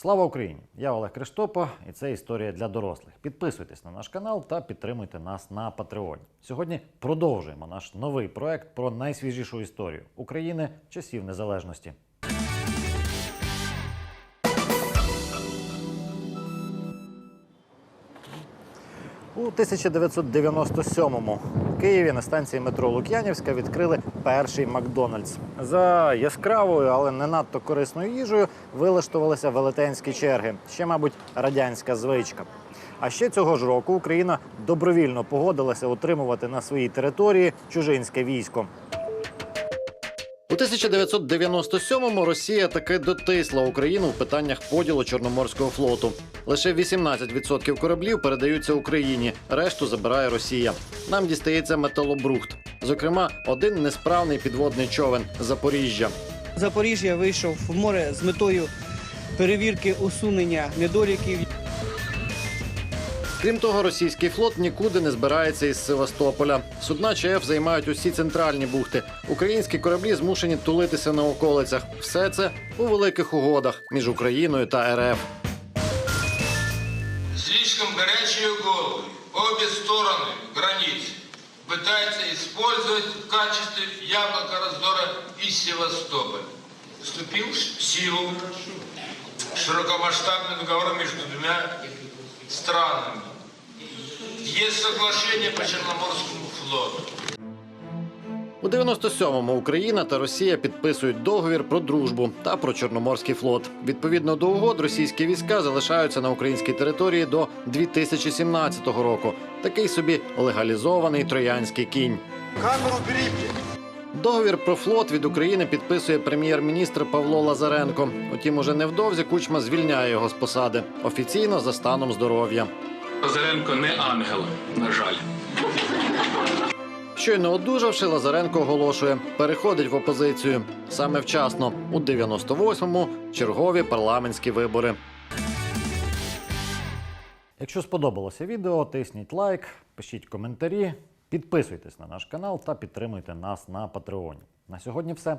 Слава Україні! Я Олег Криштопа, і це історія для дорослих. Підписуйтесь на наш канал та підтримуйте нас на Патреоні. Сьогодні продовжуємо наш новий проект про найсвіжішу історію України часів незалежності. У 1997-му в Києві на станції метро Лук'янівська відкрили перший Макдональдс. За яскравою, але не надто корисною їжею вилаштувалися велетенські черги. Ще, мабуть, радянська звичка. А ще цього ж року Україна добровільно погодилася утримувати на своїй території чужинське військо. У 1997-му Росія таки дотисла Україну в питаннях поділу Чорноморського флоту. Лише 18% кораблів передаються Україні, решту забирає Росія. Нам дістається металобрухт. Зокрема, один несправний підводний човен Запоріжжя. Запоріжжя вийшов в море з метою перевірки усунення недоліків. Крім того, російський флот нікуди не збирається із Севастополя. Судна ЧФ займають усі центральні бухти. Українські кораблі змушені тулитися на околицях. Все це у великих угодах між Україною та РФ. Слишком горячие головы обе стороны границ пытаются использовать в качестве яблока раздора и Севастополь. Вступил в силу широкомасштабный договор между двумя странами. Есть соглашение по Черноморскому флоту. У 97-му Україна та Росія підписують договір про дружбу та про Чорноморський флот. Відповідно до угод, російські війська залишаються на українській території до 2017 року. Такий собі легалізований троянський кінь. Камеру берите! Договір про флот від України підписує прем'єр-міністр Павло Лазаренко. Утім, уже невдовзі Кучма звільняє його з посади офіційно за станом здоров'я. Лазаренко не ангел, на жаль. Щойно одужавши, Лазаренко оголошує, переходить в опозицію саме вчасно у 98-му чергові парламентські вибори. Якщо сподобалося відео, тисніть лайк, пишіть коментарі, підписуйтесь на наш канал та підтримуйте нас на Патреоні. На сьогодні все.